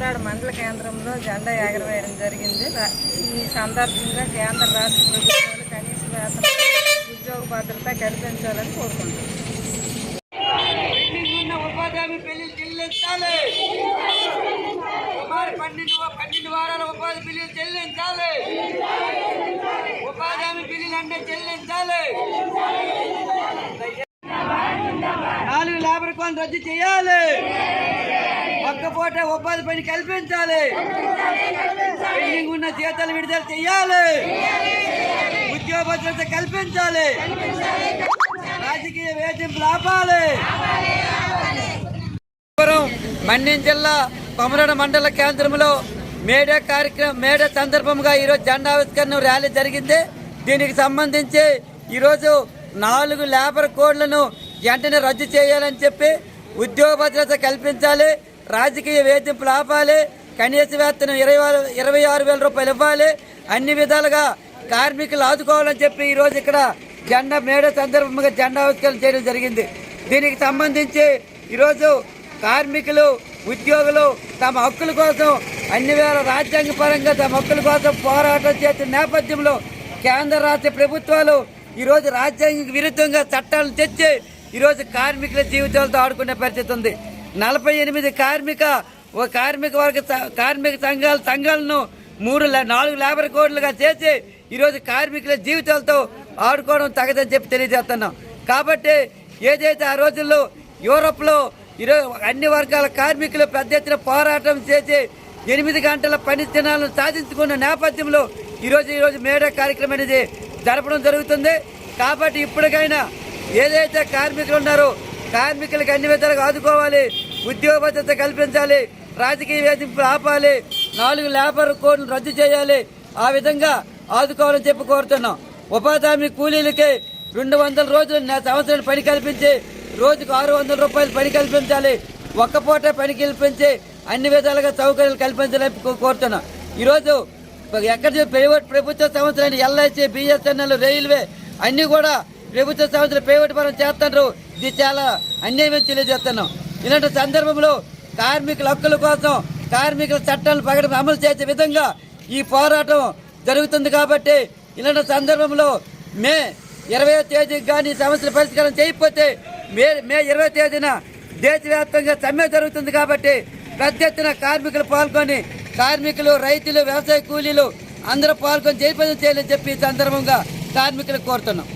కొమరాడు మండల కేంద్రంలో జెండా ఎగరవేయడం జరిగింది. ఈ సందర్భంగా కేంద్ర రాష్ట్ర ప్రభుత్వాలు కనీస వేతన ఉద్యోగ భద్రత కల్పించాలని కోరుకుంటున్నాను పెండింగ్ ఉన్న ఉపాధి హామీ బిల్లులు చెల్లించాలి. సుమారు పన్నెండు పన్నెండు వారాల ఉపాధి బిల్లులు చెల్లించాలి. ఉపాధి హామీ బిల్లులు అన్నీ చెల్లించాలి. నాలుగు లేబర్ కోన్ రద్దు చేయాలి. ఒక్క పూట ఉపాధి పని కల్పించాలి. బిల్డింగ్ ఉన్న జీతాలు విడుదల చేయాలి. ఉద్యోగ భద్రత కల్పించాలి. రాజకీయ వేధింపులు ఆపాలి. మన్యం జిల్లా కొమరడ మండల కేంద్రంలో మేడే కార్యక్రమం మేడే సందర్భంగా ఈరోజు జెండా ఆవిష్కరణ ర్యాలీ జరిగింది. దీనికి సంబంధించి ఈరోజు నాలుగు లేబర్ కోడ్లను వెంటనే రద్దు చేయాలని చెప్పి ఉద్యోగ భద్రత కల్పించాలి రాజకీయ వేధింపులు ఆపాలి కనీస వేతనం ఇరవై ఆరు- ఇరవై ఆరు వేల రూపాయలు ఇవ్వాలి అన్ని విధాలుగా కార్మికులు ఆదుకోవాలని చెప్పి ఈరోజు ఇక్కడ జెండా మేడ సందర్భంగా జెండా ఆవిష్కరణ చేయడం జరిగింది. దీనికి సంబంధించి ఈరోజు కార్మికులు ఉద్యోగులు తమ హక్కుల కోసం అన్ని వేల రాజ్యాంగ పరంగా తమ హక్కుల కోసం పోరాటం చేసిన నేపథ్యంలో కేంద్ర రాష్ట్ర ప్రభుత్వాలు ఈరోజు రాజ్యాంగ విరుద్ధంగా చట్టాలను తెచ్చి ఈరోజు కార్మికుల జీవితాలతో ఆడుకునే పరిస్థితి ఉంది. నలభై ఎనిమిది కార్మిక ఓ కార్మిక వర్గ కార్మిక సంఘాల సంఘాలను మూడు నాలుగు లేబర్ కోడ్లుగా చేసి ఈరోజు కార్మికుల జీవితాలతో ఆడుకోవడం తగదని చెప్పి తెలియజేస్తున్నాం. కాబట్టి ఏదైతే ఆ రోజుల్లో యూరప్లో ఈరోజు అన్ని వర్గాల కార్మికులు పెద్ద ఎత్తున పోరాటం చేసి ఎనిమిది గంటల పని దినాలను సాధించుకున్న నేపథ్యంలో ఈరోజు ఈరోజు మేడే కార్యక్రమం అనేది జరపడం జరుగుతుంది. కాబట్టి ఇప్పటికైనా ఏదైతే కార్మికులు ఉన్నారో కార్మికులకు అన్ని విధాలుగా ఆదుకోవాలి ఉద్యోగ భద్రత కల్పించాలి రాజకీయ వేధింపులు ఆపాలి నాలుగు లేబర్ కోడ్లు రద్దు చేయాలి ఆ విధంగా ఆదుకోవాలని చెప్పి కోరుతున్నాం. ఉపాధి హామీ కూలీలకి రెండు వందల రోజులు నా సంవత్సరం పని కల్పించి రోజుకు ఆరు వందల రూపాయలు పని కల్పించాలి ఒక్క పూట పని కల్పించి అన్ని విధాలుగా సౌకర్యాలు కల్పించాలని కోరుతున్నాం. ఈరోజు ఎక్కడ ప్రైవేట్ ప్రభుత్వ సంస్థలైన ఎల్ఐసి బిఎస్ఎన్ఎల్ రైల్వే అన్నీ కూడా ప్రభుత్వ సంస్థలు ప్రైవేట్ పరం చేస్తున్నారు ఇది చాలా అన్యాయం తెలియజేస్తున్నాం. ఇలాంటి సందర్భంలో కార్మికుల హక్కుల కోసం కార్మికుల చట్టాలను పగడం అమలు చేసే విధంగా ఈ పోరాటం జరుగుతుంది కాబట్టి ఇలాంటి సందర్భంలో మే ఇరవై తేదీకి కానీ సమస్యలు సమస్యల పరిష్కారం చేయకపోతే మే మే ఇరవై తేదీన దేశవ్యాప్తంగా సమ్మె జరుగుతుంది కాబట్టి పెద్ద ఎత్తున కార్మికులు పాల్గొని కార్మికులు రైతులు వ్యవసాయ కూలీలు అందరూ పాల్గొని జయపదం చేయాలని చెప్పి ఈ సందర్భంగా కార్మికులు కోరుతున్నాం.